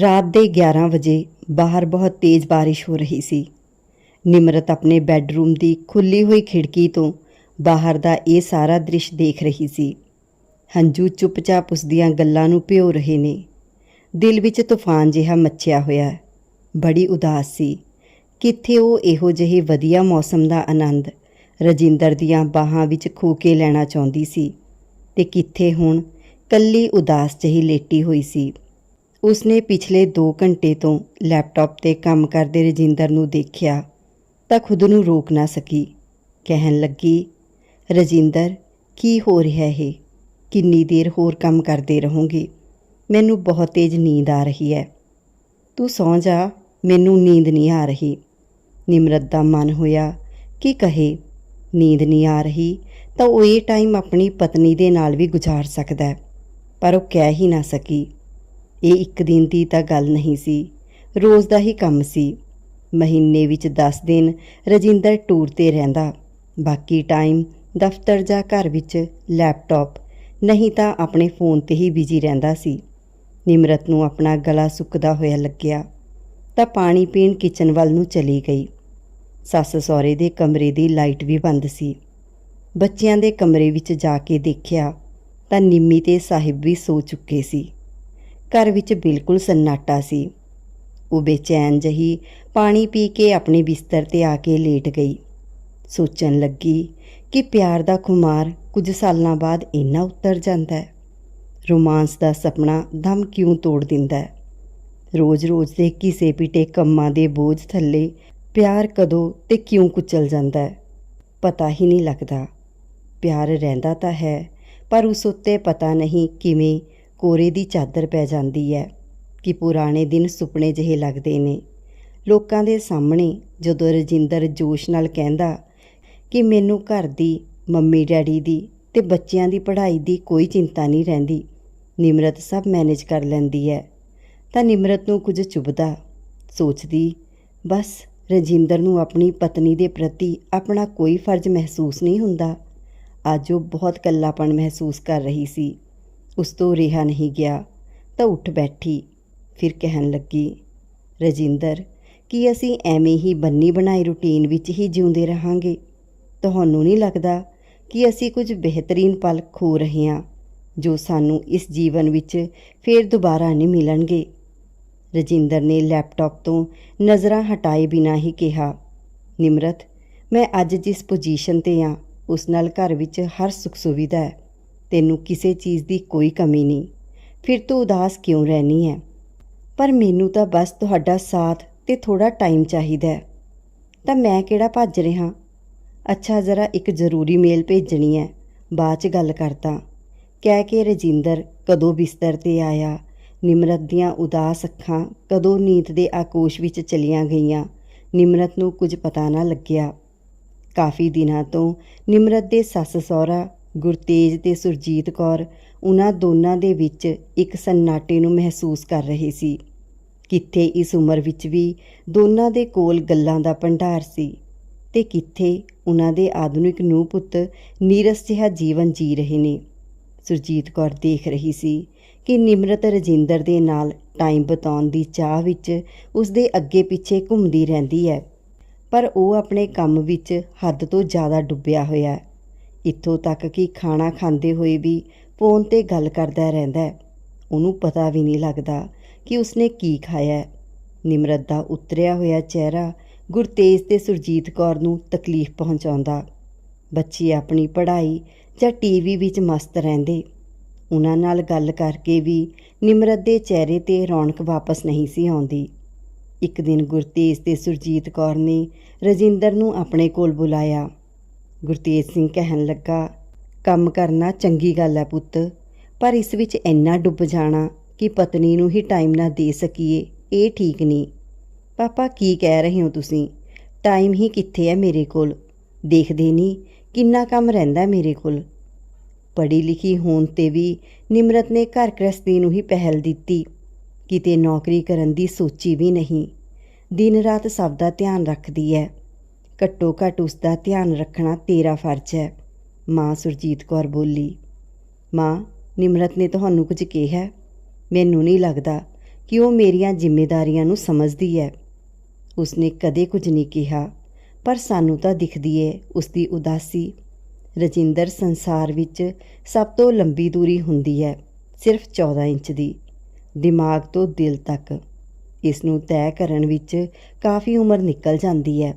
ਰਾਤ ਦੇ 11 ਵਜੇ ਬਾਹਰ ਬਹੁਤ ਤੇਜ਼ ਬਾਰਿਸ਼ ਹੋ ਰਹੀ ਸੀ। ਨਿਮਰਤ ਆਪਣੇ ਬੈੱਡਰੂਮ ਦੀ ਖੁੱਲੀ ਹੋਈ ਖਿੜਕੀ ਤੋਂ ਬਾਹਰ ਦਾ ਇਹ ਸਾਰਾ ਦ੍ਰਿਸ਼ ਦੇਖ ਰਹੀ ਸੀ। ਹੰਝੂ ਚੁੱਪਚਾਪ ਉਸ ਦੀਆਂ ਗੱਲਾਂ ਨੂੰ ਭਿਓ ਰਹੇ ਨੇ। ਦਿਲ ਵਿੱਚ ਤੂਫਾਨ ਜਿਹਾ ਮੱਚਿਆ ਹੋਇਆ। ਬੜੀ ਉਦਾਸ ਸੀ। ਕਿੱਥੇ ਉਹ ਇਹੋ ਜਿਹੇ ਵਧੀਆ ਮੌਸਮ ਦਾ ਆਨੰਦ ਰਜਿੰਦਰ ਦੀਆਂ ਬਾਹਾਂ ਵਿੱਚ ਖੋ ਕੇ ਲੈਣਾ ਚਾਹੁੰਦੀ ਸੀ ਤੇ ਕਿੱਥੇ ਹੁਣ ਕੱਲੀ ਉਦਾਸ ਜਿਹੀ ਲੇਟੀ ਹੋਈ ਸੀ। ਉਸਨੇ ਪਿਛਲੇ 2 ਘੰਟੇ ਤੋਂ ਲੈਪਟਾਪ ਤੇ ਕੰਮ ਕਰਦੇ ਰਜਿੰਦਰ ਨੂੰ ਦੇਖਿਆ ਤਾਂ ਖੁਦ ਨੂੰ ਰੋਕ ਨਾ ਸਕੀ। ਕਹਿਣ ਲੱਗੀ, ਰਜਿੰਦਰ, ਕੀ ਹੋ ਰਿਹਾ ਹੈ? ਕਿੰਨੀ ਦੇਰ ਹੋਰ ਕੰਮ ਕਰਦੇ ਰਹੋਗੇ? ਮੈਨੂੰ ਬਹੁਤ ਤੇਜ਼ ਨੀਂਦ ਆ ਰਹੀ ਹੈ। ਤੂੰ ਸੌਂ ਜਾ, ਮੈਨੂੰ ਨੀਂਦ ਨਹੀਂ ਆ ਰਹੀ। ਨਿਮਰਤ ਦਾ ਮਨ ਹੋਇਆ, ਕਿ ਕਹੇ? ਨੀਂਦ ਨਹੀਂ ਆ ਰਹੀ, ਤਾਂ ਉਹ ਇਹ ਟਾਈਮ ਆਪਣੀ ਪਤਨੀ ਦੇ ਨਾਲ ਵੀ ਗੁਜ਼ਾਰ ਸਕਦਾ ਪਰ ਉਹ ਕਹਿ ਹੀ ਨਾ ਸਕੀ। ਇਹ ਇੱਕ ਦਿਨ ਦੀ ਤਾਂ ਗੱਲ ਨਹੀਂ ਸੀ। ਰੋਜ਼ ਦਾ ਹੀ ਕੰਮ ਸੀ। ਮਹੀਨੇ ਵਿੱਚ 10 ਦਿਨ ਰਜਿੰਦਰ ਟੂਰ ਤੇ ਰਹਿੰਦਾ। ਬਾਕੀ ਟਾਈਮ ਦਫ਼ਤਰ ਜਾਂ ਘਰ ਵਿੱਚ ਲੈਪਟਾਪ ਨਹੀਂ ਤਾਂ ਆਪਣੇ ਫੋਨ ਤੇ ਹੀ ਬਿਜ਼ੀ ਰਹਿੰਦਾ ਸੀ। ਨਿਮਰਤ ਨੂੰ ਆਪਣਾ ਗਲਾ ਸੁੱਕਦਾ ਹੋਇਆ ਲੱਗਿਆ। ਤਾਂ ਪਾਣੀ ਪੀਣ ਕਿਚਨ ਵੱਲ ਨੂੰ ਚਲੀ ਗਈ। ਸੱਸ ਸਹੁਰੇ ਦੇ ਕਮਰੇ ਦੀ ਲਾਈਟ ਵੀ ਬੰਦ ਸੀ। ਬੱਚਿਆਂ ਦੇ ਕਮਰੇ ਵਿੱਚ ਜਾ ਕੇ ਦੇਖਿਆ ਤਾਂ ਨਿੰਮੀ ਤੇ ਸਾਹਿਬ ਵੀ ਸੋ ਚੁੱਕੇ ਸੀ। ਘਰ ਵਿੱਚ ਬਿਲਕੁਲ ਸੰਨਾਟਾ ਸੀ। ਉਹ ਬੇਚੈਨ ਜਹੀ ਪਾਣੀ ਪੀ ਕੇ ਆਪਣੇ ਬਿਸਤਰ ਤੇ ਆ ਕੇ ਲੇਟ ਗਈ। ਸੋਚਣ ਲੱਗੀ ਕਿ ਪਿਆਰ ਦਾ ਖੁਮਾਰ ਕੁਝ ਸਾਲਾਂ ਬਾਅਦ ਇੰਨਾ ਉੱਤਰ ਜਾਂਦਾ ਹੈ। ਰੋਮਾਂਸ ਦਾ ਸੁਪਨਾ ਦਮ ਕਿਉਂ ਤੋੜ ਦਿੰਦਾ ਹੈ? ਰੋਜ਼-ਰੋਜ਼ ਦੇ ਕਿਸੇ ਪਿਟੇ ਕੰਮਾਂ ਦੇ ਬੋਝ ਥੱਲੇ ਪਿਆਰ ਕਦੋਂ ਤੇ ਕਿਉਂ ਕੁਚਲ ਜਾਂਦਾ ਹੈ? ਪਤਾ ਹੀ ਨਹੀਂ ਲੱਗਦਾ। ਪਿਆਰ ਰਹਿੰਦਾ ਤਾਂ ਹੈ, ਪਰ ਉਸ ਉੱਤੇ ਪਤਾ ਨਹੀਂ ਕਿਵੇਂ ਕੋਰੇ ਦੀ ਚਾਦਰ ਪੈ ਜਾਂਦੀ ਹੈ ਕਿ ਪੁਰਾਣੇ ਦਿਨ ਸੁਪਨੇ ਜਿਹੇ ਲੱਗਦੇ ਨੇ। ਲੋਕਾਂ ਦੇ ਸਾਹਮਣੇ ਜਦੋਂ ਰਜਿੰਦਰ ਜੋਸ਼ ਨਾਲ ਕਹਿੰਦਾ ਕਿ ਮੈਨੂੰ ਘਰ ਦੀ, ਮੰਮੀ, ਡੈਡੀ ਦੀ ਤੇ ਬੱਚਿਆਂ ਦੀ ਪੜ੍ਹਾਈ ਦੀ ਕੋਈ ਚਿੰਤਾ ਨਹੀਂ ਰਹਿੰਦੀ, ਨਿਮਰਤ ਸਭ ਮੈਨੇਜ ਕਰ ਲੈਂਦੀ ਹੈ। ਤਾਂ ਨਿਮਰਤ ਨੂੰ ਕੁਝ ਚੁਭਦਾ, ਸੋਚਦੀ, ਬਸ, ਰਜਿੰਦਰ ਨੂੰ ਆਪਣੀ ਪਤਨੀ ਦੇ ਪ੍ਰਤੀ ਆਪਣਾ ਕੋਈ ਫਰਜ਼ ਮਹਿਸੂਸ ਨਹੀਂ ਹੁੰਦਾ। ਅੱਜ ਉਹ ਬਹੁਤ ਇਕੱਲਾਪਣ ਮਹਿਸੂਸ ਕਰ ਰਹੀ ਸੀ। ਉਸ ਤੋਂ ਰਿਹਾ ਨਹੀਂ ਗਿਆ ਤਾਂ ਉੱਠ ਬੈਠੀ। ਫਿਰ ਕਹਿਣ ਲੱਗੀ, ਰਜਿੰਦਰ, ਕੀ ਅਸੀਂ ਐਵੇਂ ਹੀ ਬੰਨੀ ਬਣਾਈ ਰੁਟੀਨ ਵਿੱਚ ਹੀ ਜਿਉਂਦੇ ਰਹਾਂਗੇ? ਤੁਹਾਨੂੰ ਨਹੀਂ ਲੱਗਦਾ ਕਿ ਅਸੀਂ ਕੁਝ ਬਿਹਤਰੀਨ ਪਲ ਖੋ ਰਹੇ ਹਾਂ ਜੋ ਸਾਨੂੰ ਇਸ ਜੀਵਨ ਵਿੱਚ ਫੇਰ ਦੁਬਾਰਾ ਨਹੀਂ ਮਿਲਣਗੇ? ਰਜਿੰਦਰ ਨੇ ਲੈਪਟਾਪ ਤੋਂ ਨਜ਼ਰਾਂ ਹਟਾਏ ਬਿਨਾਂ ਹੀ ਕਿਹਾ, ਨਿਮਰਤ, ਮੈਂ ਅੱਜ ਜਿਸ ਪੋਜੀਸ਼ਨ ਤੇ ਆ ਉਸ ਨਾਲ ਘਰ ਵਿੱਚ ਹਰ ਸੁੱਖ ਸੁਵਿਧਾ ਹੈ। ਤੈਨੂੰ ਕਿਸੇ ਚੀਜ਼ ਦੀ ਕੋਈ ਕਮੀ ਨਹੀਂ। ਫਿਰ ਤੂੰ ਉਦਾਸ ਕਿਉਂ ਰਹਿਣੀ ਹੈ ਪਰ ਮੈਨੂੰ ਤਾਂ ਬਸ ਤੁਹਾਡਾ ਸਾਥ ਤੇ ਥੋੜਾ ਟਾਈਮ ਚਾਹੀਦਾ ਹੈ। ਤਾਂ ਮੈਂ ਕਿਹੜਾ ਭੱਜ ਰਿਹਾ? ਅੱਛਾ, ਜ਼ਰਾ ਇੱਕ ਜ਼ਰੂਰੀ ਮੇਲ ਭੇਜਣੀ ਹੈ ਬਾਅਦ ਚ ਗੱਲ ਕਰਦਾ। ਕਹਿ ਕੇ ਰਜਿੰਦਰ ਕਦੋਂ ਬਿਸਤਰ ਤੇ ਆਇਆ? ਨਿਮਰਤ ਦੀਆਂ ਉਦਾਸ ਅੱਖਾਂ ਕਦੋਂ ਨੀਂਦ ਦੇ ਆਕੋਸ਼ ਵਿੱਚ ਚਲੀਆਂ ਗਈਆਂ? ਨਿਮਰਤ ਨੂੰ ਕੁਝ ਪਤਾ ਨਾ ਲੱਗਿਆ। ਕਾਫੀ ਦਿਨਾਂ ਤੋਂ ਨਿਮਰਤ ਦੇ ਸੱਸ ਸਹੁਰਾ ਗੁਰਤੇਜ ਤੇ ਸੁਰਜੀਤ ਕੌਰ ਉਹਨਾਂ ਦੋਨਾਂ ਦੇ ਵਿੱਚ ਇੱਕ ਸੰਨਾਟੇ ਨੂੰ ਮਹਿਸੂਸ ਕਰ ਰਹੇ ਸੀ। ਕਿੱਥੇ ਇਸ ਉਮਰ ਵਿੱਚ ਵੀ ਦੋਨਾਂ ਦੇ ਕੋਲ ਗੱਲਾਂ ਦਾ ਭੰਡਾਰ ਸੀ ਤੇ ਕਿੱਥੇ ਉਹਨਾਂ ਦੇ ਆਧੁਨਿਕ ਨੂੰਹ ਪੁੱਤ ਨੀਰਸ ਜਿਹਾ ਜੀਵਨ ਜੀ ਰਹੇ ਨੇ। ਸੁਰਜੀਤ ਕੌਰ ਦੇਖ ਰਹੀ ਸੀ ਕਿ ਨਿਮਰਤ ਰਜਿੰਦਰ ਦੇ ਨਾਲ ਟਾਈਮ ਬਿਤਾਉਣ ਦੀ ਚਾਹ ਵਿੱਚ ਉਸ ਦੇ ਅੱਗੇ ਪਿੱਛੇ ਘੁੰਮਦੀ ਰਹਿੰਦੀ ਹੈ, ਪਰ ਉਹ ਆਪਣੇ ਕੰਮ ਵਿੱਚ ਹੱਦ ਤੋਂ ਜ਼ਿਆਦਾ ਡੁੱਬਿਆ ਹੋਇਆ ਹੈ। ਇੱਥੋਂ ਤੱਕ ਕਿ ਖਾਣਾ ਖਾਂਦੇ ਹੋਏ ਵੀ ਫੋਨ ਤੇ ਗੱਲ ਕਰਦਾ ਰਹਿੰਦਾ ਹੈ। ਉਹਨੂੰ ਪਤਾ ਵੀ ਨਹੀਂ ਲੱਗਦਾ ਕਿ ਉਸਨੇ ਕੀ ਖਾਇਆ ਹੈ। ਨਿਮਰਤ ਦਾ ਉਤਰਿਆ ਹੋਇਆ ਚਿਹਰਾ ਗੁਰਤੇਜ ਤੇ ਸੁਰਜੀਤ ਕੌਰ ਨੂੰ ਤਕਲੀਫ ਪਹੁੰਚਾਉਂਦਾ। ਬੱਚੇ ਆਪਣੀ ਪੜ੍ਹਾਈ ਜਾਂ ਟੀਵੀ ਵਿੱਚ ਮਸਤ ਰਹਿੰਦੇ। ਉਹਨਾਂ ਨਾਲ ਗੱਲ ਕਰਕੇ ਵੀ ਨਿਮਰਤ ਦੇ ਚਿਹਰੇ ਤੇ ਰੌਣਕ ਵਾਪਸ ਨਹੀਂ ਸੀ ਆਉਂਦੀ। ਇੱਕ ਦਿਨ ਗੁਰਤੇਜ ਤੇ ਸੁਰਜੀਤ ਕੌਰ ਨੇ ਰਜਿੰਦਰ ਨੂੰ ਆਪਣੇ ਕੋਲ ਬੁਲਾਇਆ। ਗੁਰਤੇਜ ਸਿੰਘ ਕਹਿਣ ਲੱਗਾ, ਕੰਮ ਕਰਨਾ ਚੰਗੀ ਗੱਲ ਹੈ ਪੁੱਤ, ਪਰ ਇਸ ਵਿੱਚ ਇੰਨਾ ਡੁੱਬ ਜਾਣਾ ਕਿ ਪਤਨੀ ਨੂੰ ਹੀ ਟਾਈਮ ਨਾ ਦੇ ਸਕੀਏ, ਇਹ ਠੀਕ ਨਹੀਂ। ਪਾਪਾ, ਕੀ ਕਹਿ ਰਹੇ ਹੋ ਤੁਸੀਂ? ਟਾਈਮ ਹੀ ਕਿੱਥੇ ਹੈ ਮੇਰੇ ਕੋਲ? ਦੇਖਦੇ ਨਹੀਂ, ਕਿੰਨਾ ਕੰਮ ਰਹਿੰਦਾ ਮੇਰੇ ਕੋਲ? ਪੜ੍ਹੀ ਲਿਖੀ ਹੋਣ ਤੇ ਵੀ ਨਿਮਰਤ ਨੇ ਘਰ ਗ੍ਰਸਤੀ ਨੂੰ ਹੀ ਪਹਿਲ ਦਿੱਤੀ। ਕਿਤੇ ਨੌਕਰੀ ਕਰਨ ਦੀ ਸੋਚੀ ਵੀ ਨਹੀਂ। ਦਿਨ ਰਾਤ ਸਭ ਦਾ ਧਿਆਨ ਰੱਖਦੀ ਹੈ। ਘੱਟੋ ਘੱਟ ਉਸ ਦਾ ਧਿਆਨ ਰੱਖਣਾ ਤੇਰਾ ਫਰਜ਼ ਹੈ। ਮਾਂ ਸੁਰਜੀਤ ਕੌਰ ਬੋਲੀ, ਮਾਂ, ਨਿਮਰਤ ਨੇ ਤੁਹਾਨੂੰ ਕੁਝ ਕਿਹਾ? ਮੈਨੂੰ ਨਹੀਂ ਲੱਗਦਾ ਕਿ ਉਹ ਮੇਰੀਆਂ ਜ਼ਿੰਮੇਵਾਰੀਆਂ ਨੂੰ ਸਮਝਦੀ ਹੈ। ਉਸਨੇ ਕਦੇ ਕੁਝ ਨਹੀਂ ਕਿਹਾ, ਪਰ ਸਾਨੂੰ ਤਾਂ ਦਿਖਦੀ ਹੈ ਉਸਦੀ ਉਦਾਸੀ। ਰਜਿੰਦਰ ਸੰਸਾਰ ਵਿੱਚ ਸਭ ਤੋਂ ਲੰਬੀ ਦੂਰੀ ਹੁੰਦੀ ਹੈ, ਸਿਰਫ 14 ਇੰਚ ਦੀ, ਦਿਮਾਗ ਤੋਂ ਦਿਲ ਤੱਕ। ਇਸ ਨੂੰ ਤੈਅ ਕਰਨ ਵਿੱਚ ਕਾਫੀ ਉਮਰ ਨਿਕਲ ਜਾਂਦੀ ਹੈ।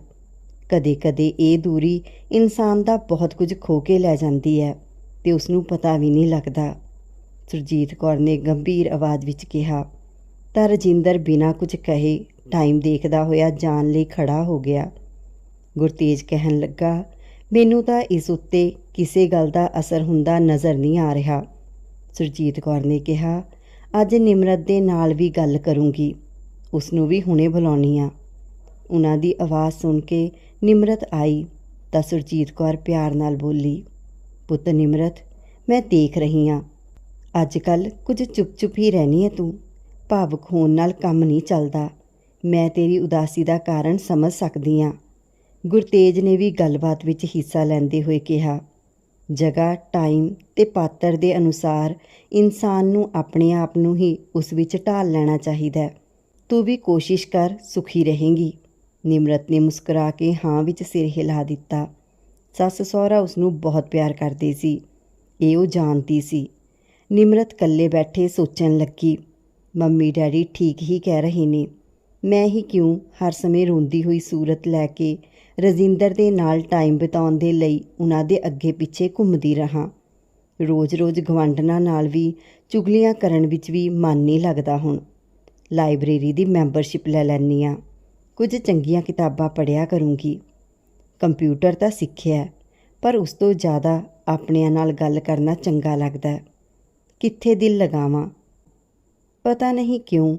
ਕਦੇ-ਕਦੇ ਇਹ ਦੂਰੀ ਇਨਸਾਨ ਦਾ ਬਹੁਤ ਕੁਝ ਖੋ ਕੇ ਲੈ ਜਾਂਦੀ ਹੈ ਤੇ ਉਸ ਨੂੰ ਪਤਾ ਵੀ ਨਹੀਂ ਲੱਗਦਾ। ਸੁਰਜੀਤ ਕੌਰ ਨੇ ਗੰਭੀਰ ਆਵਾਜ਼ ਵਿੱਚ ਕਿਹਾ, ਤਾਂ ਰਜਿੰਦਰ ਬਿਨਾਂ ਕੁਝ ਕਹੇ ਟਾਈਮ ਦੇਖਦਾ ਹੋਇਆ ਜਾਣ ਲਈ ਖੜਾ ਹੋ ਗਿਆ। ਗੁਰਤੇਜ ਕਹਿਣ ਲੱਗਾ, ਮੈਨੂੰ ਤਾਂ ਇਸ ਉੱਤੇ ਕਿਸੇ ਗੱਲ ਦਾ ਅਸਰ ਹੁੰਦਾ ਨਜ਼ਰ ਨਹੀਂ ਆ ਰਿਹਾ। ਸੁਰਜੀਤ ਕੌਰ ਨੇ ਕਿਹਾ, ਅੱਜ ਨਿਮਰਤ ਦੇ ਨਾਲ ਵੀ ਗੱਲ ਕਰੂੰਗੀ। ਉਸ ਨੂੰ ਵੀ ਹੁਣੇ ਬੁਲਾਉਣੀ ਆ। ਉਹਨਾਂ ਦੀ ਆਵਾਜ਼ ਸੁਣ ਕੇ ਨਿਮਰਤ ਆਈ ਤਾਂ ਸੁਰਜੀਤ ਕੌਰ ਪਿਆਰ ਨਾਲ ਬੋਲੀ, ਪੁੱਤ ਨਿਮਰਤ, ਮੈਂ ਦੇਖ ਰਹੀ ਹਾਂ। ਅੱਜ ਕੱਲ ਕੁਝ ਚੁੱਪ-ਚੁੱਪ ਹੀ ਰਹਿਣੀ ਹੈ ਤੂੰ। ਭਾਵੁਕ ਹੋਣ ਨਾਲ ਕੰਮ ਨਹੀਂ ਚੱਲਦਾ। ਮੈਂ ਤੇਰੀ ਉਦਾਸੀ ਦਾ ਕਾਰਨ ਸਮਝ ਸਕਦੀ ਹਾਂ। ਗੁਰਤੇਜ ਨੇ ਵੀ ਗੱਲਬਾਤ ਵਿੱਚ ਹਿੱਸਾ ਲੈਂਦੇ ਹੋਏ ਕਿਹਾ, ਜਗ੍ਹਾ, ਟਾਈਮ ਤੇ ਪਾਤਰ ਦੇ ਅਨੁਸਾਰ ਇਨਸਾਨ ਨੂੰ ਆਪਣੇ ਆਪ ਨੂੰ ਹੀ ਉਸ ਵਿੱਚ ਢਾਲ ਲੈਣਾ ਚਾਹੀਦਾ ਤੂੰ ਵੀ ਕੋਸ਼ਿਸ਼ ਕਰ ਸੁਖੀ ਰਹੇਂਗੀ। ਨਿਮਰਤ ਨੇ ਮੁਸਕਰਾ ਕੇ ਹਾਂ ਵਿੱਚ ਸਿਰ ਹਿਲਾ ਦਿੱਤਾ। ਸੱਸ ਸਹੁਰਾ ਉਸ ਨੂੰ ਬਹੁਤ ਪਿਆਰ ਕਰਦੇ ਸੀ। ਇਹ ਉਹ ਜਾਣਦੀ ਸੀ। ਨਿਮਰਤ ਇਕੱਲੇ ਬੈਠੇ ਸੋਚਣ ਲੱਗੀ, ਮੰਮੀ, ਡੈਡੀ ਠੀਕ ਹੀ ਕਹਿ ਰਹੇ ਨੇ। ਮੈਂ ਹੀ ਕਿਉਂ ਹਰ ਸਮੇਂ ਰੋਂਦੀ ਹੋਈ ਸੂਰਤ ਲੈ ਕੇ ਰਜਿੰਦਰ ਦੇ ਨਾਲ ਟਾਈਮ ਬਿਤਾਉਣ ਦੇ ਲਈ ਉਹਨਾਂ ਦੇ ਅੱਗੇ ਪਿੱਛੇ ਘੁੰਮਦੀ ਰਹਾ? ਰੋਜ਼-ਰੋਜ਼ ਗਵਾਂਢਣਾ ਨਾਲ ਵੀ ਚੁਗਲੀਆਂ ਕਰਨ ਵਿੱਚ ਵੀ ਮਨ ਨਹੀਂ ਲੱਗਦਾ ਹੁਣ। ਲਾਇਬ੍ਰੇਰੀ ਦੀ ਮੈਂਬਰਸ਼ਿਪ ਲੈ ਲੈਣੀ ਆ ਕੁਝ ਚੰਗੀਆਂ ਕਿਤਾਬਾਂ ਪੜ੍ਹਿਆ ਕਰੂੰਗੀ। ਕੰਪਿਊਟਰ ਤਾਂ ਸਿੱਖਿਆ ਪਰ ਉਸ ਤੋਂ ਜ਼ਿਆਦਾ ਆਪਣਿਆਂ ਨਾਲ ਗੱਲ ਕਰਨਾ ਚੰਗਾ ਲੱਗਦਾ ਕਿੱਥੇ ਦਿਲ ਲਗਾਵਾਂ? ਪਤਾ ਨਹੀਂ ਕਿਉਂ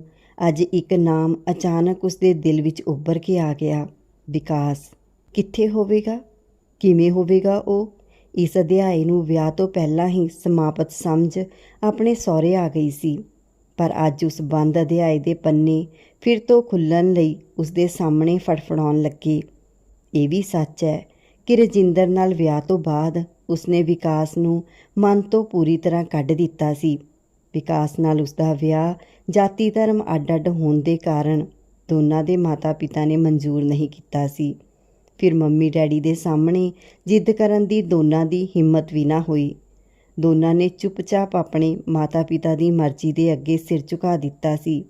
ਅੱਜ ਇੱਕ ਨਾਮ ਅਚਾਨਕ ਉਸਦੇ ਦਿਲ ਵਿੱਚ ਉੱਭਰ ਕੇ ਆ ਗਿਆ। ਵਿਕਾਸ, ਕਿੱਥੇ ਹੋਵੇਗਾ? ਕਿਵੇਂ ਹੋਵੇਗਾ ਉਹ? ਇਸ ਅਧਿਆਏ ਨੂੰ ਵਿਆਹ ਤੋਂ ਪਹਿਲਾਂ ਹੀ ਸਮਾਪਤ ਸਮਝ ਆਪਣੇ ਸਹੁਰੇ ਆ ਗਈ ਸੀ, ਪਰ ਅੱਜ ਉਸ ਬੰਦ ਅਧਿਆਏ ਦੇ ਪੰਨੇ ਫਿਰ ਤੋਂ ਖੁੱਲਣ ਲਈ ਉਸਦੇ ਸਾਹਮਣੇ ਫੜਫੜਾਉਣ ਲੱਗੇ। ਇਹ ਵੀ ਸੱਚ ਹੈ ਕਿ ਰਜਿੰਦਰ ਨਾਲ ਵਿਆਹ ਤੋਂ ਬਾਅਦ ਉਸਨੇ ਵਿਕਾਸ ਨੂੰ ਮਨ ਤੋਂ ਪੂਰੀ ਤਰ੍ਹਾਂ ਕੱਢ ਦਿੱਤਾ ਸੀ। ਵਿਕਾਸ ਨਾਲ ਉਸਦਾ ਵਿਆਹ ਜਾਤੀ ਧਰਮ ਅੱਡ-ਅੱਡ ਹੋਣ ਦੇ ਕਾਰਨ ਦੋਨਾਂ ਦੇ ਮਾਤਾ-ਪਿਤਾ ਨੇ ਮਨਜ਼ੂਰ ਨਹੀਂ ਕੀਤਾ ਸੀ। ਫਿਰ ਮੰਮੀ ਡੈਡੀ ਦੇ ਸਾਹਮਣੇ ਜਿੱਦ ਕਰਨ ਦੀ ਦੋਨਾਂ ਦੀ ਹਿੰਮਤ ਵੀ ਨਾ ਹੋਈ। ਦੋਨਾਂ ਨੇ ਚੁੱਪਚਾਪ ਆਪਣੇ ਮਾਤਾ-ਪਿਤਾ ਦੀ ਮਰਜ਼ੀ ਦੇ ਅੱਗੇ ਸਿਰ ਝੁਕਾ ਦਿੱਤਾ ਸੀ।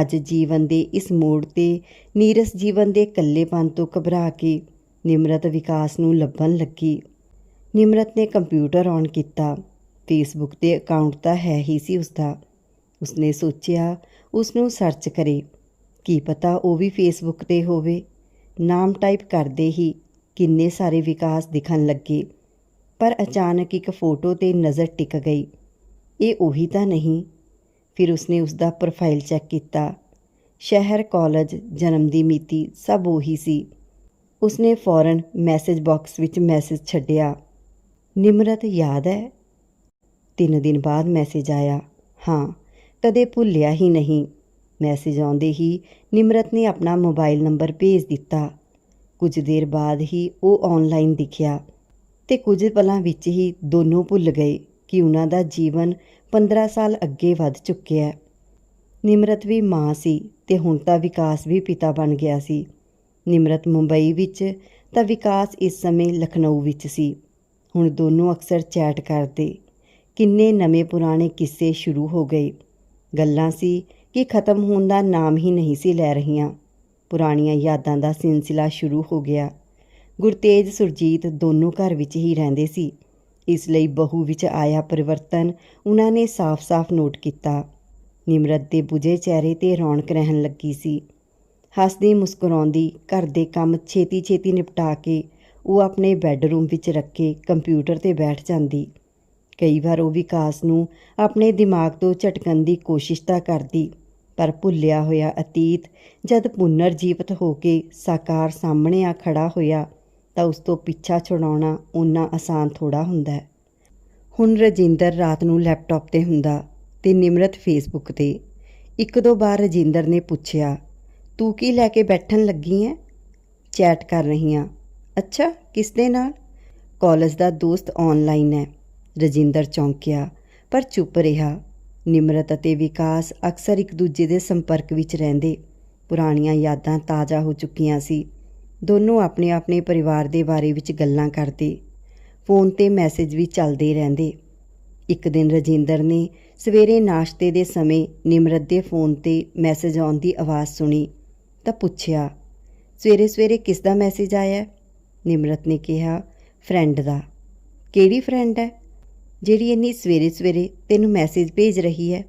ਅੱਜ ਜੀਵਨ ਦੇ ਇਸ ਮੋੜ ਤੇ ਨੀਰਸ ਜੀਵਨ ਦੇ ਇਕੱਲੇਪਨ ਤੋਂ ਘਬਰਾ ਕੇ ਨਿਮਰਤ ਵਿਕਾਸ ਨੂੰ ਲੱਭਣ ਲੱਗੀ। ਨਿਮਰਤ ਨੇ ਕੰਪਿਊਟਰ ਔਨ ਕੀਤਾ। ਫੇਸਬੁੱਕ ਤੇ ਅਕਾਊਂਟ ਤਾਂ ਹੈ ਹੀ ਸੀ ਉਸਦਾ। ਉਸਨੇ ਸੋਚਿਆ ਉਸ ਨੂੰ ਸਰਚ ਕਰੇ। ਕੀ ਪਤਾ ਉਹ ਵੀ ਫੇਸਬੁੱਕ ਤੇ ਹੋਵੇ। ਨਾਮ ਟਾਈਪ ਕਰਦੇ ਹੀ ਕਿੰਨੇ ਸਾਰੇ ਵਿਕਾਸ ਦਿਖਣ ਲੱਗੇ। ਪਰ ਅਚਾਨਕ ਇੱਕ ਫੋਟੋ ਤੇ ਨਜ਼ਰ ਟਿਕ ਗਈ। ਇਹ ਉਹੀ ਤਾਂ ਨਹੀਂ। ਫਿਰ ਉਸਨੇ ਉਸਦਾ ਪ੍ਰੋਫਾਈਲ ਚੈੱਕ ਕੀਤਾ। ਸ਼ਹਿਰ ਕਾਲਜ ਜਨਮ ਦੀ ਮਿਤੀ ਸਭ ਉਹੀ ਸੀ। ਉਸਨੇ ਫੌਰਨ ਮੈਸੇਜ ਬਾਕਸ ਵਿੱਚ ਮੈਸੇਜ ਛੱਡਿਆ। ਨਿਮਰਤ, ਯਾਦ ਹੈ? ਤਿੰਨ ਦਿਨ ਬਾਅਦ ਮੈਸੇਜ ਆਇਆ। ਹਾਂ, ਕਦੇ ਭੁੱਲਿਆ ਹੀ ਨਹੀਂ। ਮੈਸੇਜ ਆਉਂਦੇ ਹੀ ਨਿਮਰਤ ਨੇ ਆਪਣਾ ਮੋਬਾਈਲ ਨੰਬਰ ਭੇਜ ਦਿੱਤਾ। ਕੁਝ ਦੇਰ ਬਾਅਦ ਹੀ ਉਹ ਆਨਲਾਈਨ ਦਿਖਿਆ ਤੇ ਕੁਝ ਪਲਾਂ ਵਿੱਚ ਹੀ ਦੋਨੋਂ ਭੁੱਲ ਗਏ ਕਿ ਉਹਨਾਂ ਦਾ ਜੀਵਨ 15 ਸਾਲ ਅੱਗੇ ਵੱਧ ਚੁੱਕਿਆ ਨਿਮਰਤ ਵੀ ਮਾਂ ਸੀ ਤੇ ਹੁਣ ਤਾਂ ਵਿਕਾਸ ਵੀ ਪਿਤਾ ਬਣ ਗਿਆ ਸੀ। ਨਿਮਰਤ ਮੁੰਬਈ ਵਿੱਚ ਤਾਂ ਵਿਕਾਸ ਇਸ ਸਮੇਂ ਲਖਨਊ ਵਿੱਚ ਸੀ। ਹੁਣ ਦੋਨੋਂ ਅਕਸਰ ਚੈਟ ਕਰਦੇ। ਕਿੰਨੇ ਨਵੇਂ ਪੁਰਾਣੇ ਕਿੱਸੇ ਸ਼ੁਰੂ ਹੋ ਗਏ। ਗੱਲਾਂ ਸੀ ਕਿ ਖਤਮ ਹੋਣ ਦਾ ਨਾਮ ਹੀ ਨਹੀਂ ਸੀ ਲੈ ਰਹੀਆਂ। ਪੁਰਾਣੀਆਂ ਯਾਦਾਂ ਦਾ ਸਿਲਸਿਲਾ ਸ਼ੁਰੂ ਹੋ ਗਿਆ। ਗੁਰਤੇਜ, ਸੁਰਜੀਤ ਦੋਨੋਂ ਘਰ ਵਿੱਚ ਹੀ ਰਹਿੰਦੇ ਸੀ। ਇਸ ਲਈ ਬਹੂ ਵਿੱਚ ਆਇਆ ਪਰਿਵਰਤਨ, ਉਹਨਾਂ ਨੇ ਸਾਫ਼-ਸਾਫ਼ ਨੋਟ ਕੀਤਾ। ਨਿਮਰਤ ਦੇ ਬੁਝੇ ਚਿਹਰੇ ਤੇ ਰੌਣਕ ਰਹਿਣ ਲੱਗੀ ਸੀ। ਹੱਸਦੀ ਮੁਸਕਰਾਉਂਦੀ ਘਰ ਦੇ ਕੰਮ ਛੇਤੀ-ਛੇਤੀ ਨਿਪਟਾ ਕੇ ਉਹ ਆਪਣੇ ਬੈੱਡਰੂਮ ਵਿੱਚ ਰੱਖੇ ਕੰਪਿਊਟਰ ਤੇ ਬੈਠ ਜਾਂਦੀ। ਕਈ ਵਾਰ ਉਹ ਵਿਕਾਸ ਨੂੰ ਆਪਣੇ ਦਿਮਾਗ ਤੋਂ ਝਟਕਣ ਦੀ ਕੋਸ਼ਿਸ਼ ਤਾਂ ਕਰਦੀ, ਪਰ ਭੁੱਲਿਆ ਹੋਇਆ ਅਤੀਤ ਜਦ ਪੁਨਰਜੀਵਤ ਹੋ ਕੇ ਸਾਕਾਰ ਸਾਹਮਣੇ ਆ ਖੜਾ ਹੋਇਆ ਤਾਂ ਉਸ ਤੋਂ ਪਿੱਛਾ ਛੁਡਾਉਣਾ ਉਨਾ ਆਸਾਨ ਥੋੜਾ ਹੁੰਦਾ ਹੈ। ਹੁਣ ਰਜਿੰਦਰ ਰਾਤ ਨੂੰ ਲੈਪਟਾਪ ਤੇ ਹੁੰਦਾ ਤੇ ਨਿਮਰਤ ਫੇਸਬੁੱਕ ਤੇ। ਇੱਕ ਦੋ ਵਾਰ ਰਜਿੰਦਰ ਨੇ ਪੁੱਛਿਆ, ਤੂੰ ਕੀ ਲੈ ਕੇ ਬੈਠਣ ਲੱਗੀ ਐ? ਚੈਟ ਕਰ ਰਹੀ ਹਾਂ ਅੱਛਾ, ਕਿਸ ਦੇ ਨਾਲ? ਕਾਲਜ ਦਾ ਦੋਸਤ ਆਨਲਾਈਨ ਹੈ ਰਜਿੰਦਰ ਚੌਂਕਿਆ, ਪਰ ਚੁੱਪ ਰਿਹਾ। ਨਿਮਰਤ ਅਤੇ ਵਿਕਾਸ ਅਕਸਰ ਇੱਕ ਦੂਜੇ ਦੇ ਸੰਪਰਕ ਵਿੱਚ ਰਹਿੰਦੇ। ਪੁਰਾਣੀਆਂ ਯਾਦਾਂ ਤਾਜ਼ਾ ਹੋ ਚੁੱਕੀਆਂ ਸੀ। ਦੋਨੋਂ ਆਪਣੇ ਆਪਣੇ ਪਰਿਵਾਰ ਦੇ ਬਾਰੇ ਵਿੱਚ ਗੱਲਾਂ ਕਰਦੇ। ਫੋਨ ਤੇ ਮੈਸੇਜ ਵੀ ਚੱਲਦੇ ਰਹਿੰਦੇ। ਇੱਕ ਦਿਨ ਰਜਿੰਦਰ ਨੇ ਸਵੇਰੇ ਨਾਸ਼ਤੇ ਦੇ ਸਮੇਂ ਨਿਮਰਤ ਦੇ ਫੋਨ ਤੇ ਮੈਸੇਜ ਆਉਣ ਦੀ ਆਵਾਜ਼ ਸੁਣੀ, ਤਾਂ ਪੁੱਛਿਆ, ਸਵੇਰੇ ਸਵੇਰੇ ਕਿਸ ਦਾ ਮੈਸੇਜ ਆਇਆ? ਨਿਮਰਤ ਨੇ ਕਿਹਾ, ਫਰੈਂਡ ਦਾ। ਕਿਹੜੀ ਫਰੈਂਡ ਹੈ? ਜਿਹੜੀ ਇੰਨੀ ਸਵੇਰੇ ਸਵੇਰੇ ਤੈਨੂੰ ਮੈਸੇਜ ਭੇਜ ਰਹੀ ਹੈ।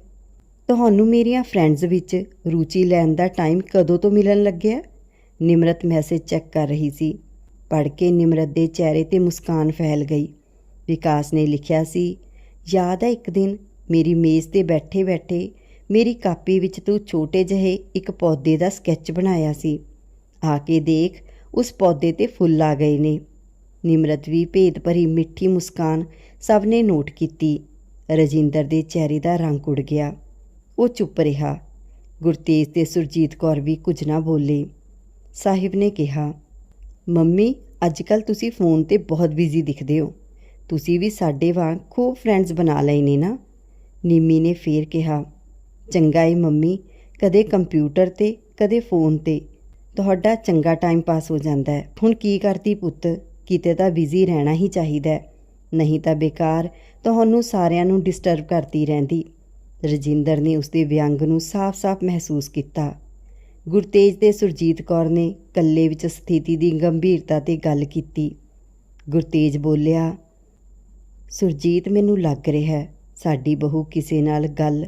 ਤੁਹਾਨੂੰ ਮੇਰੀਆਂ ਫਰੈਂਡਸ ਵਿੱਚ ਰੁਚੀ ਲੈਣ ਦਾ ਟਾਈਮ ਕਦੋਂ ਤੋਂ ਮਿਲਣ ਲੱਗਿਆ? ਨਿਮਰਤ ਮੈਸੇਜ ਚੈੱਕ ਕਰ ਰਹੀ ਸੀ। ਪੜ੍ਹ ਕੇ ਨਿਮਰਤ ਦੇ ਚਿਹਰੇ ਤੇ ਮੁਸਕਾਨ ਫੈਲ ਗਈ। ਵਿਕਾਸ ਨੇ ਲਿਖਿਆ ਸੀ, ਯਾਦ ਹੈ ਇੱਕ ਦਿਨ ਮੇਰੀ ਮੇਜ਼ ਤੇ ਬੈਠੇ ਬੈਠੇ ਮੇਰੀ ਕਾਪੀ ਵਿੱਚ ਤੂੰ ਛੋਟੇ ਜਿਹੇ ਇੱਕ ਪੌਦੇ ਦਾ ਸਕੈਚ ਬਣਾਇਆ ਸੀ। ਆ ਕੇ ਦੇਖ, ਉਸ ਪੌਦੇ ਤੇ ਫੁੱਲ ਆ ਗਏ ਨੇ। ਨਿਮਰਤ ਵੀ ਭੇਦ ਭਰੀ ਮਿੱਠੀ ਮੁਸਕਾਨ ਸਭ ਨੇ ਨੋਟ ਕੀਤੀ। ਰਜਿੰਦਰ ਦੇ ਚਿਹਰੇ ਦਾ ਰੰਗ ਉੜ ਗਿਆ। ਉਹ ਚੁੱਪ ਰਿਹਾ। ਗੁਰਤੇਜ ਤੇ ਸੁਰਜੀਤ ਕੌਰ ਵੀ ਕੁਝ ਨਾ ਬੋਲੇ। ਸਾਹਿਬ ਨੇ ਕਿਹਾ, ਮੰਮੀ ਅੱਜਕੱਲ ਤੁਸੀਂ ਫੋਨ ਤੇ ਬਹੁਤ ਬਿਜ਼ੀ ਦਿਖਦੇ ਹੋ। ਤੁਸੀਂ ਵੀ ਸਾਡੇ ਵਾਂਗ ਖੂਬ ਫਰੈਂਡਸ ਬਣਾ ਲਏ ਨੇ ਨਾ? ਨਿੰਮੀ ਨੇ ਫੇਰ ਕਿਹਾ, ਚੰਗਾ ਏ ਮੰਮੀ, ਕਦੇ ਕੰਪਿਊਟਰ ਤੇ, ਕਦੇ ਫੋਨ ਤੇ। ਤੁਹਾਡਾ ਚੰਗਾ ਟਾਈਮ ਪਾਸ ਹੋ ਜਾਂਦਾ ਹੈ। ਹੁਣ ਕੀ ਕਰਦੀ ਪੁੱਤ? ਕਿਤੇ ਤਾਂ ਬਿਜ਼ੀ ਰਹਿਣਾ ਹੀ ਚਾਹੀਦਾ ਹੈ। ਨਹੀਂ ਤਾਂ ਬੇਕਾਰ ਤੁਹਾਨੂੰ ਸਾਰਿਆਂ ਨੂੰ ਡਿਸਟਰਬ ਕਰਦੀ ਰਹਿੰਦੀ। ਰਜਿੰਦਰ ਨੇ ਉਸਦੇ ਵਿਅੰਗ ਨੂੰ ਸਾਫ਼-ਸਾਫ਼ ਮਹਿਸੂਸ ਕੀਤਾ। ਗੁਰਤੇਜ ਤੇ ਸੁਰਜੀਤ ਕੌਰ ਨੇ ਕੱਲੇ ਵਿੱਚ ਸਥਿਤੀ ਦੀ ਗੰਭੀਰਤਾ ਤੇ ਗੱਲ ਕੀਤੀ। ਗੁਰਤੇਜ ਬੋਲਿਆ, ਸੁਰਜੀਤ, ਮੈਨੂੰ ਲੱਗ ਰਿਹਾ ਸਾਡੀ ਬਹੂ ਕਿਸੇ ਨਾਲ ਗੱਲ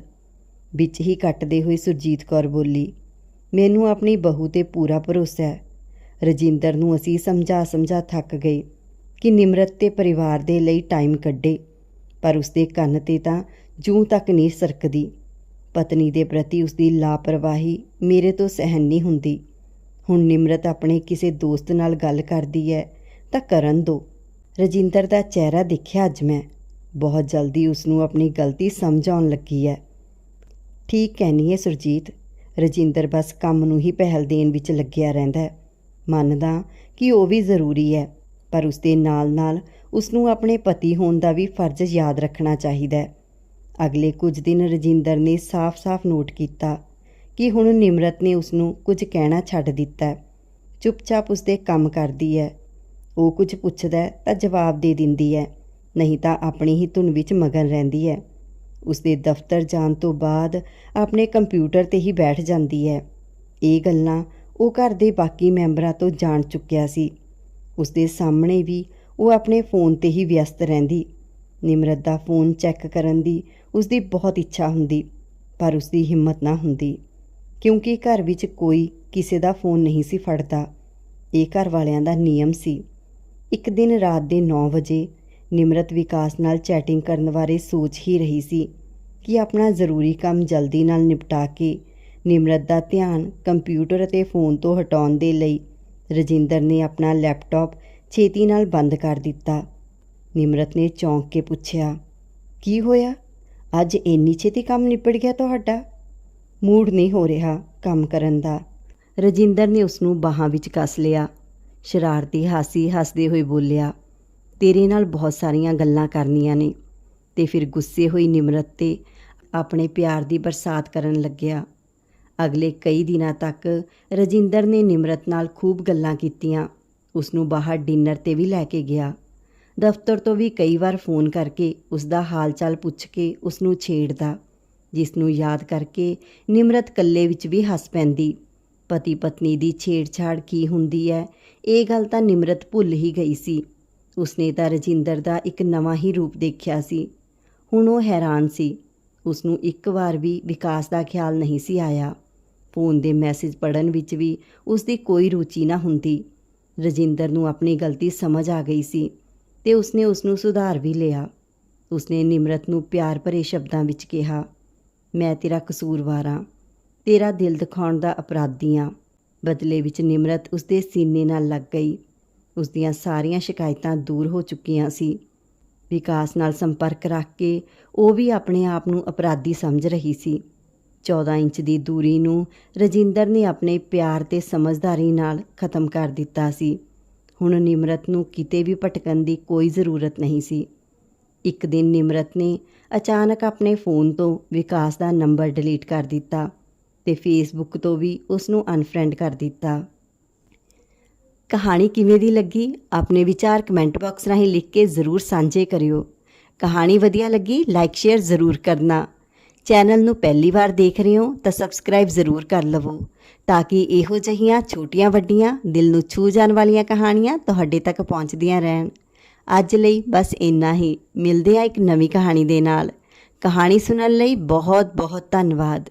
ਵਿੱਚ ਹੀ ਕੱਟਦੇ ਹੋਏ ਸੁਰਜੀਤ ਕੌਰ ਬੋਲੀ, ਮੈਨੂੰ ਆਪਣੀ ਬਹੂ ਤੇ ਪੂਰਾ ਭਰੋਸਾ ਹੈ। ਰਜਿੰਦਰ ਨੂੰ ਅਸੀਂ ਸਮਝਾ ਸਮਝਾ ਥੱਕ ਗਏ ਕਿ ਨਿਮਰਤ ਤੇ ਪਰਿਵਾਰ ਦੇ ਲਈ ਟਾਈਮ ਕੱਢੇ, ਪਰ ਉਸਦੇ ਕੰਨ ਤੇ ਤਾਂ ਜੂੰ ਤੱਕ ਨਹੀਂ ਸਰਕਦੀ। ਪਤਨੀ ਦੇ ਪ੍ਰਤੀ ਉਸਦੀ ਲਾਪਰਵਾਹੀ ਮੇਰੇ ਤੋਂ ਸਹਿਨ ਨਹੀਂ ਹੁੰਦੀ। ਹੁਣ ਨਿਮਰਤ ਆਪਣੇ ਕਿਸੇ ਦੋਸਤ ਨਾਲ ਗੱਲ ਕਰਦੀ ਹੈ, ਤਾਂ ਕਰਨ ਦੋ। ਰਜਿੰਦਰ ਦਾ ਚਿਹਰਾ ਦੇਖਿਆ ਅੱਜ ਮੈਂ। ਬਹੁਤ ਜਲਦੀ ਉਸ ਨੂੰ ਆਪਣੀ ਗਲਤੀ ਸਮਝ ਆਉਣ ਲੱਗੀ ਹੈ। ਠੀਕ ਕਹਿਨੀ ਹੈ ਸੁਰਜੀਤ, ਰਜਿੰਦਰ ਬਸ ਕੰਮ ਨੂੰ ਹੀ ਪਹਿਲ ਦੇਣ ਵਿੱਚ ਲੱਗਿਆ ਰਹਿੰਦਾ ਹੈ। ਮੰਨਦਾ ਕਿ ਉਹ ਵੀ ਜ਼ਰੂਰੀ ਹੈ, ਪਰ ਉਸ ਦੇ ਨਾਲ-ਨਾਲ ਉਸ ਨੂੰ ਆਪਣੇ ਪਤੀ ਹੋਣ ਦਾ ਵੀ ਫਰਜ਼ ਯਾਦ ਰੱਖਣਾ ਚਾਹੀਦਾ ਹੈ। ਅਗਲੇ ਕੁਝ ਦਿਨ ਰਜਿੰਦਰ ਨੇ ਸਾਫ਼-ਸਾਫ਼ ਨੋਟ ਕੀਤਾ ਕਿ ਹੁਣ ਨਿਮਰਤ ਨੇ ਉਸ ਨੂੰ ਕੁਝ ਕਹਿਣਾ ਛੱਡ ਦਿੱਤਾ। ਹੈ ਚੁੱਪਚਾਪ ਉਸ ਦੇ ਕੰਮ ਕਰਦੀ ਹੈ। ਉਹ ਕੁਝ ਪੁੱਛਦਾ ਤਾਂ ਜਵਾਬ ਦੇ ਦਿੰਦੀ ਹੈ, ਨਹੀਂ ਤਾਂ ਆਪਣੀ ਹੀ ਧੁਨ ਵਿੱਚ ਮਗਨ ਰਹਿੰਦੀ ਹੈ। ਉਸ ਦੇ ਦਫ਼ਤਰ ਜਾਣ ਤੋਂ ਬਾਅਦ ਆਪਣੇ ਕੰਪਿਊਟਰ ਤੇ ਹੀ ਬੈਠ ਜਾਂਦੀ ਹੈ। ਇਹ ਗੱਲਾਂ ਉਹ ਘਰ ਦੇ ਬਾਕੀ ਮੈਂਬਰਾਂ ਤੋਂ ਜਾਣ ਚੁੱਕਿਆ ਸੀ। ਉਸ ਦੇ ਸਾਹਮਣੇ ਵੀ ਉਹ ਆਪਣੇ ਫੋਨ ਤੇ ਹੀ ਵਿਅਸਤ ਰਹਿੰਦੀ। ਨਿਮਰਤ ਦਾ ਫੋਨ ਚੈੱਕ ਕਰਨ ਦੀ ਉਸ ਦੀ ਬਹੁਤ ਇੱਛਾ ਹੁੰਦੀ, ਪਰ ਉਸ ਦੀ ਹਿੰਮਤ ਨਾ ਹੁੰਦੀ, ਕਿਉਂਕਿ ਘਰ ਵਿੱਚ ਕੋਈ ਕਿਸੇ ਦਾ ਫੋਨ ਨਹੀਂ ਸੀ ਫੜਦਾ। ਇਹ ਘਰ ਵਾਲਿਆਂ ਦਾ ਨਿਯਮ ਸੀ। ਇੱਕ ਦਿਨ ਰਾਤ ਦੇ 9 ਵਜੇ ਨਿਮਰਤ ਵਿਕਾਸ ਨਾਲ ਚੈਟਿੰਗ ਕਰਨ ਬਾਰੇ ਸੋਚ ਹੀ ਰਹੀ ਸੀ ਕਿ ਆਪਣਾ ਜ਼ਰੂਰੀ ਕੰਮ ਜਲਦੀ ਨਾਲ ਨਿਪਟਾ ਕੇ ਨਿਮਰਤ ਦਾ ਧਿਆਨ ਕੰਪਿਊਟਰ ਅਤੇ ਫੋਨ ਤੋਂ ਹਟਾਉਣ ਦੇ ਲਈ ਰਜਿੰਦਰ ਨੇ ਆਪਣਾ ਲੈਪਟਾਪ ਛੇਤੀ ਨਾਲ ਬੰਦ ਕਰ ਦਿੱਤਾ। ਨਿਮਰਤ ਨੇ ਚੌਂਕ ਕੇ ਪੁੱਛਿਆ, ਕੀ ਹੋਇਆ? ਅੱਜ ਇੰਨੀ ਛੇਤੀ ਕੰਮ ਨਿਪਟ ਗਿਆ ਤੁਹਾਡਾ? ਮੂਡ ਨਹੀਂ ਹੋ ਰਿਹਾ ਕੰਮ ਕਰਨ ਦਾ। ਰਜਿੰਦਰ ਨੇ ਉਸ ਨੂੰ ਬਾਹਾਂ ਵਿੱਚ ਕੱਸ ਲਿਆ। ਸ਼ਰਾਰਤੀ ਹਾਸੀ ਹੱਸਦੇ ਹੋਏ ਬੋਲਿਆ, ਤੇਰੇ ਨਾਲ ਬਹੁਤ ਸਾਰੀਆਂ ਗੱਲਾਂ ਕਰਨੀਆਂ ਨੇ। ਤੇ ਫਿਰ ਗੁੱਸੇ ਹੋਈ ਨਿਮਰਤ ਤੇ ਆਪਣੇ ਪਿਆਰ ਦੀ ਬਰਸਾਤ ਕਰਨ ਲੱਗਿਆ। ਅਗਲੇ ਕਈ ਦਿਨਾਂ ਤੱਕ ਰਜਿੰਦਰ ਨੇ ਨਿਮਰਤ ਨਾਲ ਖੂਬ ਗੱਲਾਂ ਕੀਤੀਆਂ। ਉਸ ਨੂੰ ਬਾਹਰ ਡਿਨਰ ਤੇ ਵੀ ਲੈ ਕੇ ਗਿਆ। ਦਫ਼ਤਰ ਤੋਂ ਵੀ ਕਈ ਵਾਰ ਫੋਨ ਕਰਕੇ ਉਸ ਦਾ ਹਾਲ ਚਾਲ ਪੁੱਛ ਕੇ ਉਸ ਨੂੰ ਛੇੜਦਾ ਜਿਸ ਨੂੰ ਯਾਦ ਕਰਕੇ ਨਿਮਰਤ ਕੱਲੇ ਵਿੱਚ ਵੀ ਹੱਸ ਪੈਂਦੀ। ਪਤੀ ਪਤਨੀ ਦੀ ਛੇੜਛਾੜ ਕੀ ਹੁੰਦੀ ਹੈ ਇਹ ਗੱਲ ਤਾਂ ਨਿਮਰਤ ਭੁੱਲ ਹੀ ਗਈ ਸੀ। ਉਸਨੇ ਤਾਂ ਰਜਿੰਦਰ ਦਾ ਇੱਕ ਨਵਾਂ ਹੀ ਰੂਪ ਦੇਖਿਆ ਸੀ। ਹੁਣ ਉਹ ਹੈਰਾਨ ਸੀ। ਉਸ ਨੂੰ ਇੱਕ ਵਾਰ ਵੀ ਵਿਕਾਸ ਦਾ ਖਿਆਲ ਨਹੀਂ ਸੀ ਆਇਆ। ਫੋਨ ਦੇ ਮੈਸੇਜ ਪੜਨ ਵਿੱਚ ਵੀ ਉਸ ਦੀ ਕੋਈ ਰੁਚੀ ਨਾ ਹੁੰਦੀ। ਰਜਿੰਦਰ ਨੂੰ ਆਪਣੀ ਗਲਤੀ ਸਮਝ ਆ ਗਈ ਸੀ। ਤੇ ਉਸਨੇ ਉਸ ਨੂੰ ਸੁਧਾਰ ਵੀ ਲਿਆ। ਉਸਨੇ ਨਿਮਰਤ ਨੂੰ ਪਿਆਰ ਭਰੇ ਸ਼ਬਦਾਂ ਵਿੱਚ ਕਿਹਾ, ਮੈਂ ਤੇਰਾ ਕਸੂਰਵਾਰ ਹਾਂ। ਤੇਰਾ ਦਿਲ ਦਿਖਾਉਣ ਦਾ ਅਪਰਾਧੀ ਹਾਂ। ਬਦਲੇ ਵਿੱਚ ਨਿਮਰਤ ਉਸਦੇ ਸੀਨੇ ਨਾਲ ਲੱਗ ਗਈ। ਉਸ ਦੀਆਂ ਸਾਰੀਆਂ ਸ਼ਿਕਾਇਤਾਂ ਦੂਰ ਹੋ ਚੁੱਕੀਆਂ ਸੀ। ਵਿਕਾਸ ਨਾਲ ਸੰਪਰਕ ਰੱਖ ਕੇ ਉਹ ਵੀ ਆਪਣੇ ਆਪ ਨੂੰ ਅਪਰਾਧੀ ਸਮਝ ਰਹੀ ਸੀ। 14 ਇੰਚ ਦੀ ਦੂਰੀ ਨੂੰ ਰਜਿੰਦਰ ਨੇ ਆਪਣੇ ਪਿਆਰ ਤੇ ਸਮਝਦਾਰੀ ਨਾਲ ਖਤਮ ਕਰ ਦਿੱਤਾ ਸੀ। ਹੁਣ ਨਿਮਰਤ ਨੂੰ ਕਿਤੇ ਵੀ ਭਟਕਣ ਦੀ ਕੋਈ ਜ਼ਰੂਰਤ ਨਹੀਂ ਸੀ। ਇੱਕ ਦਿਨ ਨਿਮਰਤ ਨੇ ਅਚਾਨਕ ਆਪਣੇ ਫੋਨ ਤੋਂ ਵਿਕਾਸ ਦਾ ਨੰਬਰ ਡਿਲੀਟ ਕਰ ਦਿੱਤਾ ਤੇ ਫੇਸਬੁੱਕ ਤੋਂ ਵੀ ਉਸ ਨੂੰ ਅਨਫਰੈਂਡ ਕਰ ਦਿੱਤਾ। ਕਹਾਣੀ ਕਿਵੇਂ ਦੀ ਲੱਗੀ? ਆਪਣੇ ਵਿਚਾਰ ਕਮੈਂਟ ਬਾਕਸ ਰਾਹੀਂ ਲਿਖ ਕੇ ਜ਼ਰੂਰ ਸਾਂਝੇ ਕਰਿਓ। ਕਹਾਣੀ ਵਧੀਆ ਲੱਗੀ? ਲਾਈਕ, ਸ਼ੇਅਰ ਜ਼ਰੂਰ ਕਰਨਾ। ਚੈਨਲ ਨੂੰ ਪਹਿਲੀ ਵਾਰ ਦੇਖ ਰਹੇ ਹੋ ਤਾਂ ਸਬਸਕ੍ਰਾਈਬ ਜ਼ਰੂਰ ਕਰ ਲਵੋ ਤਾਂ ਕਿ ਇਹੋ ਜਿਹੀਆਂ ਛੋਟੀਆਂ ਵੱਡੀਆਂ ਦਿਲ ਨੂੰ ਛੂ ਜਾਣ ਵਾਲੀਆਂ ਕਹਾਣੀਆਂ ਤੁਹਾਡੇ ਤੱਕ ਪਹੁੰਚਦੀਆਂ ਰਹਿਣ। ਅੱਜ ਲਈ ਬਸ ਇੰਨਾ ਹੀ। ਮਿਲਦੇ ਆ ਇੱਕ ਨਵੀਂ ਕਹਾਣੀ ਦੇ ਨਾਲ। ਕਹਾਣੀ ਸੁਣਨ ਲਈ ਬਹੁਤ ਬਹੁਤ ਧੰਨਵਾਦ।